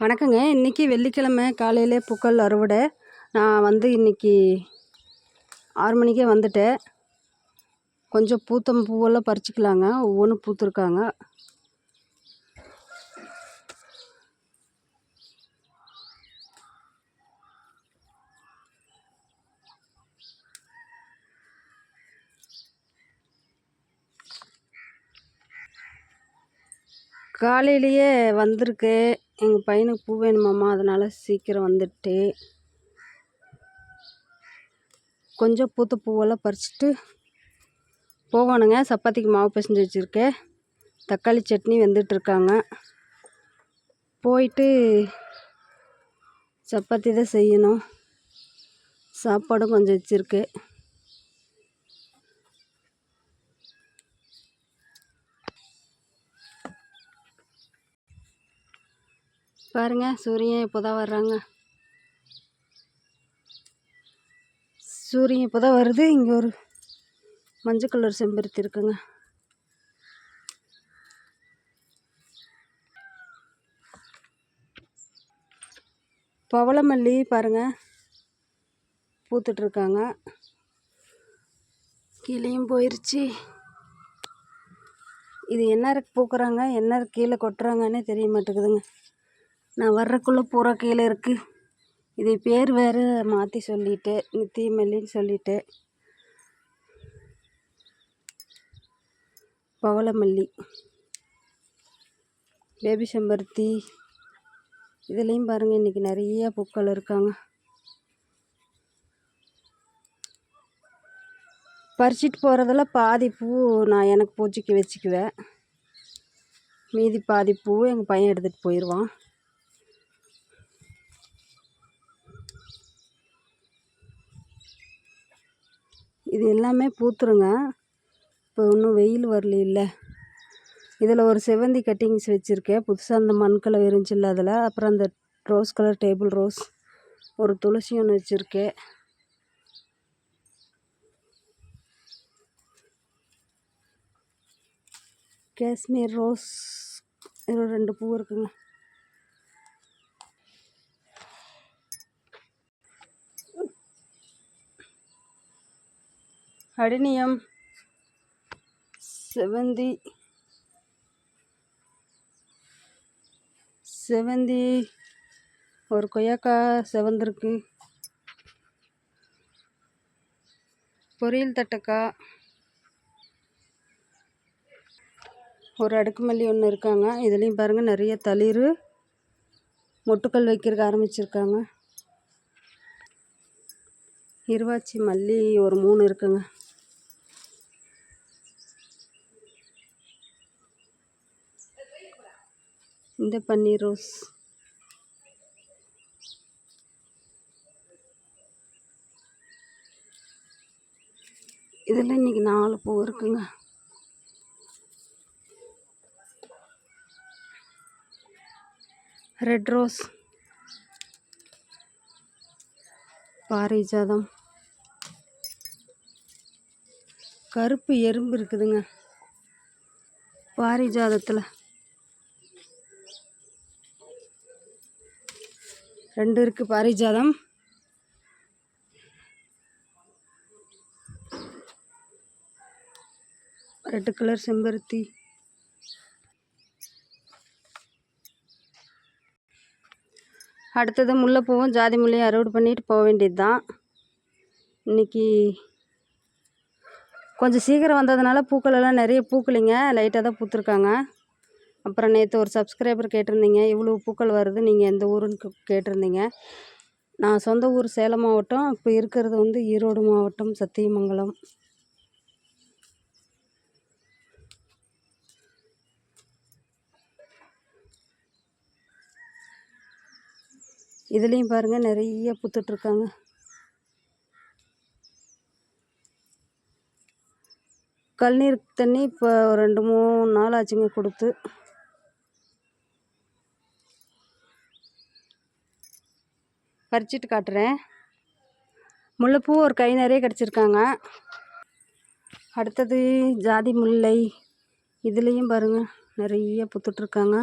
வணக்கங்க. இன்றைக்கி வெள்ளிக்கிழமை காலையிலே பூக்கள் அறுவடை. நான் வந்து இன்றைக்கி ஆறு மணிக்கே வந்துட்டேன். கொஞ்சம் பூத்தம் பூவெல்லாம் பறிச்சுக்கலாங்க. ஒவ்வொன்றும் பூத்துருக்காங்க. காலையிலேயே வந்திருக்கு. எங்கள் பையனுக்கு பூ வேணுமாம்மா. அதனால் சீக்கிரம் வந்துட்டு கொஞ்சம் பூத்த பூவெல்லாம் பறிச்சுட்டு போகணுங்க சப்பாத்திக்கு மாவு பிசைஞ்சு வச்சுருக்கேன் தக்காளி சட்னி வெந்துட்டுருக்காங்க. போயிட்டு சப்பாத்தி தான் செய்யணும். சாப்பாடும் கொஞ்சம் வச்சுருக்கு. பாருங்க சூரியன் இப்போ தான் வர்றாங்க. சூரியன் இப்போ தான் வருது. இங்கே ஒரு மஞ்சள் கலர் செம்பருத்தி இருக்குங்க. பவளமல்லி பாருங்க பூத்துட்ருக்காங்க. கீழேயும் போயிருச்சு. இது என்ன பூக்குறாங்க என்ன கீழே கொட்டுறாங்கன்னே தெரிய மாட்டேங்குதுங்க. நான் வர்றக்குள்ளே பூரா கீழே இருக்குது இது பேர் வேறு மாற்றி சொல்லிட்டேன் நித்தியமல்லின்னு மல்லின்னு பவளமல்லி பேபி செம்பருத்தி. இதுலேயும் பாருங்கள் இன்றைக்கி நிறைய பூக்கள் இருக்காங்க. பறிச்சிட்டு போகிறதில் பாதி பூ நான் எனக்கு பூஜைக்கு வச்சுக்குவேன். மீதி பாதி பூ எங்கள் பையன் எடுத்துகிட்டு போயிடுவான் இது எல்லாமே பூத்துருங்க. இப்போ ஒன்றும் வெயில் வரல இதில் ஒரு செவ்வந்தி கட்டிங்ஸ் வச்சுருக்கேன். புதுசாக அந்த மண் கலர் இருந்துச்சுல்ல அதில். அப்புறம் அந்த ரோஸ் கலர் டேபிள் ரோஸ் ஒரு துளசி ஒன்று வச்சுருக்கேன். காஷ்மீர் ரோஸ் இதில் ரெண்டு பூ இருக்குங்க. அடினியம் செவந்தி செவந்தி ஒரு கொய்யாக்காய் செவந்திருக்கு. பொரியல் தட்டக்காய் ஒரு அடுக்கு மல்லி ஒன்று இருக்காங்க. இதுலேயும் பாருங்கள் நிறைய தளிர் மொட்டுக்கள் வைக்கிறதுக்கு ஆரம்பிச்சிருக்காங்க. இருவாச்சி மல்லி ஒரு மூணு இருக்குங்க. இந்த பன்னீர் ரோஸ். இதில் இன்றைக்கி நாலு பூ இருக்குங்க. Red rose. பாரிஜாதம். கருப்பு எறும்பு இருக்குதுங்க. பாரிஜாதத்தில். ரெண்டு இருக்குது பாரிஜாதம். ரெட்டு கலர் செம்பருத்தி. அடுத்தது முல்லைப்பூவும் ஜாதி முல்லையும் அறுவடை பண்ணிட்டு போக வேண்டியது தான் இன்றைக்கி கொஞ்சம் சீக்கிரம் வந்ததுனால பூக்கள் எல்லாம் நிறைய பூக்களைங்க லைட்டாக தான் பூத்துருக்காங்க. அப்புறம் நேற்று ஒரு சப்ஸ்கிரைபர் கேட்டிருந்தீங்க. இவ்வளோ பூக்கள் வருது நீங்கள் எந்த ஊருன்னு கேட்டிருந்தீங்க. நான் சொந்த ஊர் சேலம் மாவட்டம் இப்போ இருக்கிறது வந்து ஈரோடு மாவட்டம் சத்தியமங்கலம். இதுலேயும் பாருங்கள் நிறைய பூத்துட்ருக்காங்க. கல்நீர் தண்ணி இப்போ ரெண்டு மூணு நாள் ஆச்சுங்க கொடுத்து. பறிச்சிட்டு காட்டுறேன். முல்லைப்பூ ஒரு கை நிறைய கிடச்சிருக்காங்க. அடுத்தது ஜாதி முல்லை. இதுலேயும் பாருங்கள் நிறைய புத்துட்ருக்காங்க.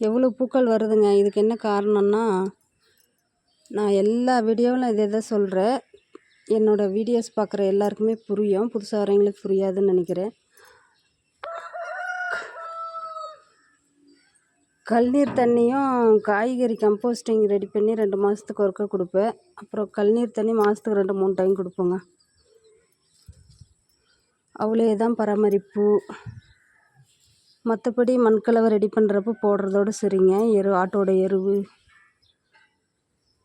எவ்வளோ பூக்கள் வருதுங்க? இதுக்கு என்ன காரணம்னா நான் எல்லா வீடியோவிலும் இதை தான் சொல்கிறேன் என்னோடய வீடியோஸ் பார்க்குற எல்லாருக்குமே புரியும். புதுசாக வரவங்களுக்கு புரியாதுன்னு நினைக்கிறேன். கல்நீர் தண்ணியும் காய்கறி கம்போஸ்டிங் ரெடி பண்ணி ரெண்டு மாதத்துக்கு ஒருக்க கொடுப்பேன். அப்புறம் கல்நீர் தண்ணி மாதத்துக்கு ரெண்டு மூணு டைம் கொடுப்போங்க. அவ்வளோ தான் பராமரிப்பு. மற்றபடி மண்கலவை ரெடி பண்ணுறப்ப போடுறதோட சரிங்க. எரு ஆட்டோட எருவு.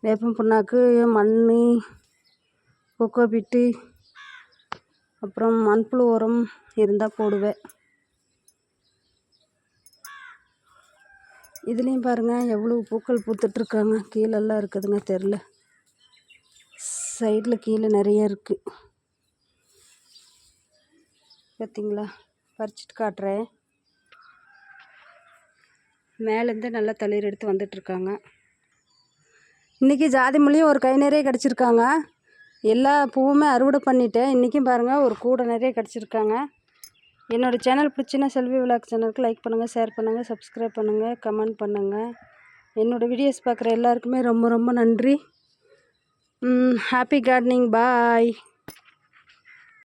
வேப்பம் புண்ணாக்கு மண் கொக்கோ பிட்டு அப்புறம் மண்புழு உரம் இருந்தால் போடுவேன். இதுலேயும் பாருங்கள் எவ்வளோ பூக்கள் பூத்துட்ருக்காங்க கீழெல்லாம் இருக்குதுங்க தெரில. சைடில் கீழே நிறைய இருக்குது பார்த்தீங்களா பறிச்சிட்டு காட்டுறேன். மேலேருந்து நல்லா தளிர் எடுத்து வந்துட்டுருக்காங்க. இன்றைக்கி ஜாதி மொழியும் ஒரு கை நிறைய கிடச்சிருக்காங்க. எல்லா பூவுமே அறுவடை பண்ணிட்டேன். இன்றைக்கும் பாருங்கள் ஒரு கூடை நிறைய கிடச்சிருக்காங்க. என்னோடய சேனல் பிடிச்சின்னா செல்வி விளாக் சேனலுக்கு லைக் பண்ணுங்கள் ஷேர் பண்ணுங்கள் சப்ஸ்கிரைப் பண்ணுங்கள் கமெண்ட் பண்ணுங்கள் என்னோடய வீடியோஸ் பார்க்குற எல்லாருக்குமே ரொம்ப ரொம்ப நன்றி. ஹாப்பி கார்டனிங் பாய்